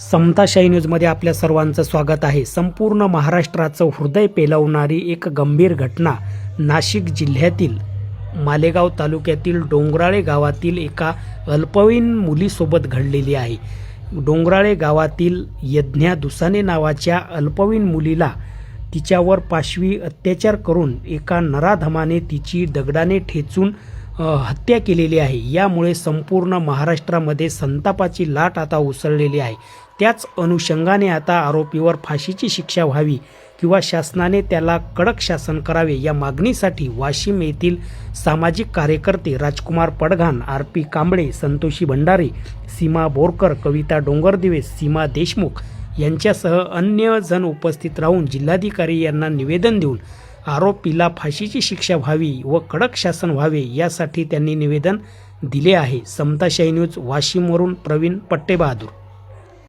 समताशाही न्यूजमध्ये आपल्या सर्वांचं स्वागत आहे. संपूर्ण महाराष्ट्राचं हृदय पेलवणारी एक गंभीर घटना नाशिक जिल्ह्यातील मालेगाव तालुक्यातील डोंगराळे गावातील एका अल्पवयीन मुलीसोबत घडलेली आहे. डोंगराळे गावातील यज्ञा दुसाने नावाच्या अल्पवयीन मुलीला तिच्यावर पाशवी अत्याचार करून एका नराधमाने तिची दगडाने ठेचून हत्या केलेली आहे. यामुळे संपूर्ण महाराष्ट्रामध्ये संतापाची लाट आता उसळलेली आहे. त्याच अनुषंगाने आता आरोपीवर फाशीची शिक्षा व्हावी किंवा शासनाने त्याला कडक शासन करावे या मागणीसाठी वाशिम येथील सामाजिक कार्यकर्ते राजकुमार पडघान आर पी कांबळे संतोषी भंडारे सीमा बोरकर कविता डोंगरदिवे सीमा देशमुख यांच्यासह अन्य जण उपस्थित राहून जिल्हाधिकारी यांना निवेदन देऊन आरोपीला फाशीची शिक्षा व्हावी व कडक शासन व्हावे यासाठी त्यांनी निवेदन दिले आहे. समताशाही न्यूज वाशिमवरून प्रवीण पट्टेबहादूर